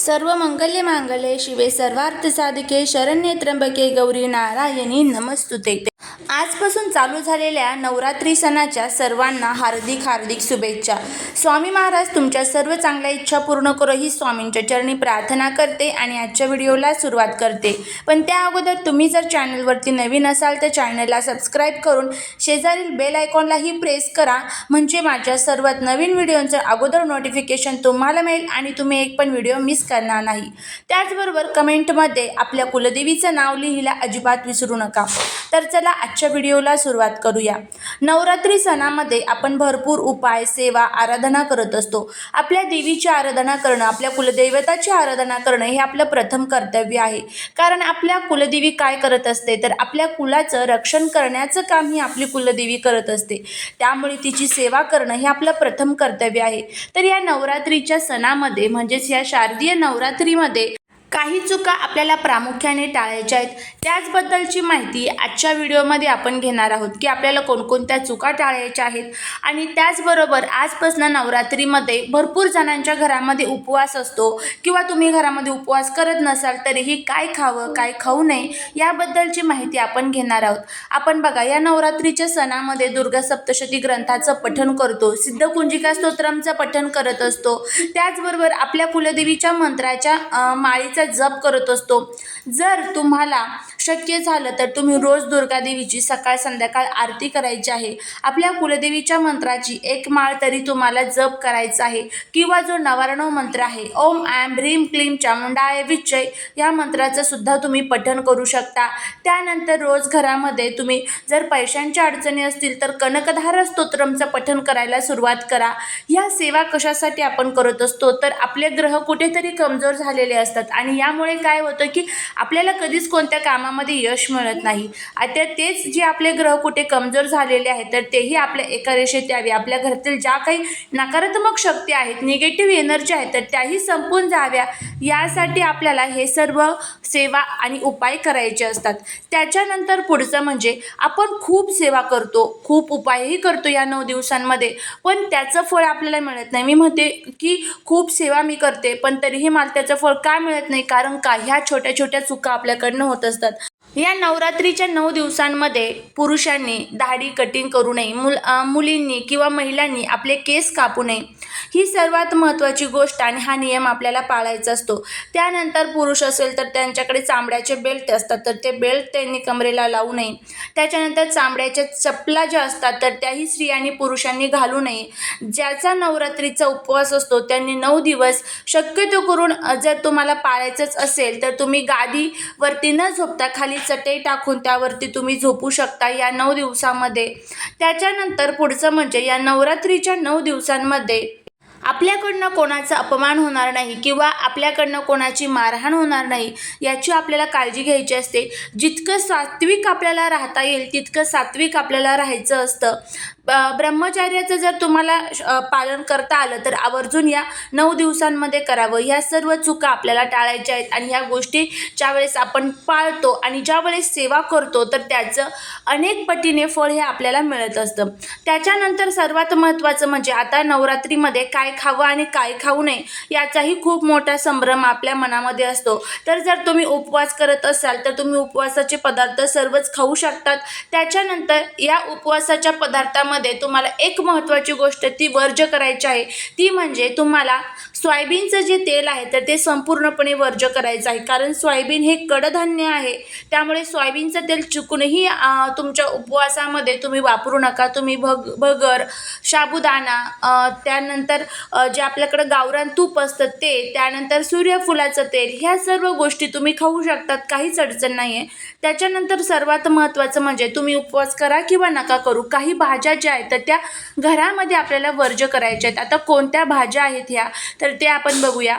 सर्व मंगल्य मांगल्ये शिवे सर्वार्थ साधिके शरण्ये त्र्यंबके गौरी नारायणी नमस्तुते आजपासून चालू झालेल्या नवरात्री सणाच्या सर्वांना हार्दिक हार्दिक शुभेच्छा. स्वामी महाराज तुमच्या सर्व चांगल्या इच्छा पूर्ण करो ही स्वामींच्या चरणी प्रार्थना करते आणि आजच्या व्हिडिओला सुरुवात करते. पण त्या अगोदर तुम्ही जर चॅनलवरती नवीन असाल तर चॅनलला सबस्क्राईब करून शेजारील बेल आयकॉनलाही प्रेस करा. म्हणजे माझ्या सर्वात नवीन व्हिडिओचं अगोदर नोटिफिकेशन तुम्हाला मिळेल आणि तुम्ही एक पण व्हिडिओ मिस करणार नाही. त्याचबरोबर कमेंटमध्ये आपल्या कुलदेवीचं नाव लिहिला अजिबात विसरू नका. तर चला आजच्या व्हिडिओला सुरुवात करूया. नवरात्री सणामध्ये आपण भरपूर उपाय सेवा आराधना करत असतो. आपल्या देवीची आराधना करणं आपल्या कुलदैवताची आराधना करणं हे आपलं प्रथम कर्तव्य आहे. कारण आपल्या कुलदेवी काय करत असते तर आपल्या कुलाचं रक्षण करण्याचं काम ही आपली कुलदेवी करत असते. त्यामुळे तिची सेवा करणं हे आपलं प्रथम कर्तव्य आहे. तर या नवरात्रीच्या सणामध्ये म्हणजेच या शारदीय नवरात्रीमध्ये काही चुका आपल्याला प्रामुख्याने टाळायच्या आहेत. त्याचबद्दलची माहिती आजच्या व्हिडिओमध्ये आपण घेणार आहोत की आपल्याला कोणकोणत्या चुका टाळायच्या आहेत. आणि त्याचबरोबर आजपासून नवरात्रीमध्ये भरपूर जणांच्या घरामध्ये उपवास असतो किंवा तुम्ही घरामध्ये उपवास करत नसाल तरीही काय खावं काय खाऊ नये याबद्दलची माहिती आपण घेणार आहोत. आपण बघा या नवरात्रीच्या सणामध्ये दुर्गा सप्तशती ग्रंथाचं पठण करतो. सिद्धकुंजिका स्तोत्रमचं पठण करत असतो. त्याचबरोबर आपल्या कुलदेवीच्या मंत्राच्या माळीचं दुर्गादेवीचा जप करत असतो. जर तुम्हाला शक्य झालं तर तुम्ही रोज दुर्गादेवीची सकाळ संध्याकाळ आरती करायची आहे. आपल्या कुलदेवीच्या मंत्राची एक माळ तरी तुम्हाला जप करायचा आहे किंवा जो नवारणव मंत्र आहे ओम ॲम ह्रीम क्लीम चामुंडाय विचय या मंत्राचं सुद्धा तुम्ही पठण करू शकता. त्यानंतर रोज घरामध्ये तुम्ही जर पैशांच्या अडचणी असतील तर कनकधार स्तोत्रमचं पठण करायला सुरुवात करा. ह्या सेवा कशासाठी आपण करत असतो? तर आपले ग्रह कुठेतरी कमजोर झालेले असतात आणि यामुळे काय होतं की आपल्याला कधीच कोणत्या कामामध्ये यश मिळत नाही. आता तेच जे आपले ग्रह कुठे कमजोर झालेले आहेत तर तेही आपल्या एका रेषेत यावे. आपल्या घरातील ज्या काही नकारात्मक शक्ती आहेत निगेटिव्ह एनर्जी आहेत तर त्याही संपून जाव्या. यासाठी आपल्याला हे सर्व सेवा आणि उपाय करायचे असतात. त्याच्यानंतर पुढचं म्हणजे आपण खूप सेवा करतो. खूप उपायही करतो या नऊ दिवसांमध्ये. पण त्याचं फळ आपल्याला मिळत नाही. मी म्हणते की खूप सेवा मी करते पण तरीही मला त्याचं फळ का मिळत नाही? कारण का ह्या छोट्या छोट्या चुका आपल्याकडनं होत असतात. या नवरात्रीच्या नऊ दिवसांमध्ये पुरुषांनी दाढी कटिंग करू नये मुल मुलींनी किंवा महिलांनी आपले केस कापू नये ही सर्वात महत्त्वाची गोष्ट आणि हा नियम आपल्याला पाळायचा असतो. त्यानंतर पुरुष असेल तर त्यांच्याकडे चांबड्याचे बेल्ट असतात तर ते बेल्ट त्यांनी कमरेला लावू नये. त्याच्यानंतर चांबड्याच्या चपला ज्या असतात तर त्याही स्त्रियांनी पुरुषांनी घालू नये. ज्याचा नवरात्रीचा उपवास असतो त्यांनी नऊ दिवस शक्यतो करून जर तुम्हाला पाळायचंच असेल तर तुम्ही गादीवरती न झोपता खाली चटई टाकून त्यावरती तुम्ही झोपू शकता या नऊ दिवसामध्ये. त्याच्यानंतर पुढचं म्हणजे या नवरात्रीच्या नऊ दिवसांमध्ये आपल्याकडनं कोणाचा अपमान होणार नाही किंवा आपल्याकडनं कोणाची मारहाण होणार नाही याची आपल्याला काळजी घ्यायची असते. जितकं सात्विक आपल्याला राहता येईल तितकं सात्विक आपल्याला राहायचं असतं. ब- ब्रह्मचार्याचं जर तुम्हाला पालन करता आलं तर आवर्जून या नऊ दिवसांमध्ये करावं. ह्या सर्व चुका आपल्याला टाळायच्या आहेत आणि ह्या गोष्टी ज्यावेळेस आपण पाळतो आणि ज्यावेळेस सेवा करतो तर त्याचं अनेक पटीने फळ हे आपल्याला मिळत असतं. त्याच्यानंतर सर्वात महत्त्वाचं म्हणजे आता नवरात्रीमध्ये काय खावं आणि काय खाऊ नये याचाही खूप मोठा संभ्रम आपल्या मनामध्ये असतो. तर जर तुम्ही उपवास करत असाल तर तुम्ही उपवासाचे पदार्थ सर्वच खाऊ शकतात. त्याच्यानंतर या उपवासाच्या यामध्ये तुम्हाला एक महत्त्वाची गोष्ट ती वर्ज करायची आहे. ती म्हणजे तुम्हाला सोयाबीनचं जे तेल आहे तर ते संपूर्णपणे वर्ज करायचं आहे. कारण सोयाबीन हे कडधान्य आहे. त्यामुळे सोयाबीनचं तेल चुकूनही तुमच्या उपवासामध्ये तुम्ही वापरू नका. तुम्ही भग भगर साबुदाणा त्यानंतर जे आपल्याकडं गावरान तूप असतं ते त्यानंतर सूर्यफुलाचं तेल ह्या सर्व गोष्टी तुम्ही खाऊ शकतात. काहीच अडचण नाही आहे त्याच्यानंतर सर्वात महत्त्वाचं म्हणजे तुम्ही उपवास करा किंवा नका करू. काही भाज्या ज्या आहेत तर त्या घरामध्ये आपल्याला वर्ज करायच्या आहेत. आता कोणत्या भाज्या आहेत ह्या? तर तर ते आपण बघूया.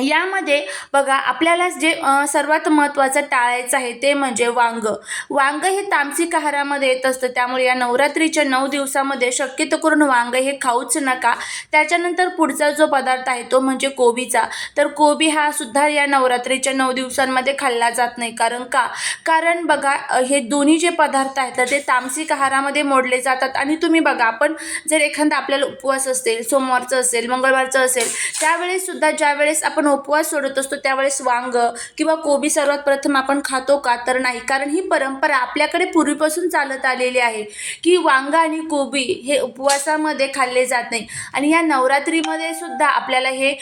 यामध्ये बघा आपल्याला जे सर्वात महत्त्वाचं टाळायचं आहे ते म्हणजे वांग. वांग हे तामसिक आहारामध्ये येत असतं. त्यामुळे या नवरात्रीच्या नऊ दिवसामध्ये शक्यतो करून वांग हे खाऊच नका. त्याच्यानंतर पुढचा जो पदार्थ आहे तो म्हणजे कोबीचा. तर कोबी हा सुद्धा या नवरात्रीच्या नऊ दिवसांमध्ये खाल्ला जात नाही. कारण का? कारण बघा हे दोन्ही जे पदार्थ आहेत तर ते तामसिक आहारामध्ये मोडले जातात. आणि तुम्ही बघा आपण जर एखादा आपल्याला उपवास असेल सोमवारचं असेल मंगळवारचं असेल त्यावेळेस सुद्धा ज्यावेळेस आपण उपवास सोडत असतो त्यावेळेस वांग किंवा कोबी सर्वात प्रथम आपण खातो का तर नाही. कारण ही परंपरा आपल्याकडे पूर्वीपासून चालत आलेली आहे की वांग आणि कोबी हे उपवासामध्ये खाल्ले जात नाही. आणि या नवरात्रीमध्ये सुद्धा आपल्याला हे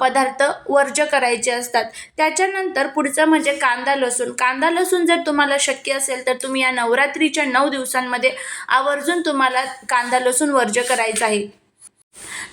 पदार्थ वर्ज्य करायचे असतात. त्याच्यानंतर पुढचं म्हणजे कांदा लसूण. कांदा लसूण जर तुम्हाला शक्य असेल तर तुम्ही या नवरात्रीच्या नऊ दिवसांमध्ये आवर्जून तुम्हाला कांदा लसूण वर्ज्य करायचं आहे.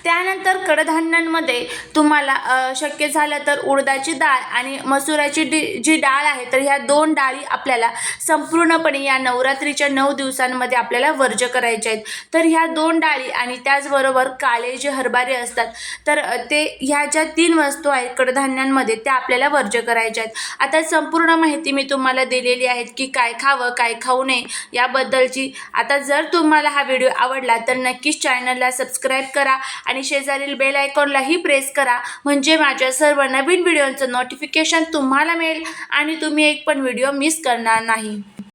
त्यानंतर कडधान्यांमध्ये तुम्हाला शक्य झालं तर उडदाची डाळ आणि मसुराची डी जी डाळ आहे तर ह्या दोन डाळी आपल्याला संपूर्णपणे या नवरात्रीच्या नऊ दिवसांमध्ये आपल्याला वर्ज्य करायच्या आहेत. तर ह्या दोन डाळी आणि त्याचबरोबर काळे जे हरभरे असतात तर ते ह्या ज्या तीन वस्तू आहेत कडधान्यांमध्ये त्या आपल्याला वर्ज्य करायच्या आहेत. आता संपूर्ण माहिती मी तुम्हाला दिलेली आहे की काय खावं काय खाऊ नये याबद्दलची. आता जर तुम्हाला हा व्हिडिओ आवडला तर नक्कीच चॅनलला सबस्क्राईब करा आणि शेजारील बेल आयकॉनलाही प्रेस करा. म्हणजे माझ्या सर्व नवीन व्हिडिओचं नोटिफिकेशन तुम्हाला मिळेल आणि तुम्ही एक पण व्हिडिओ मिस करणार नाही.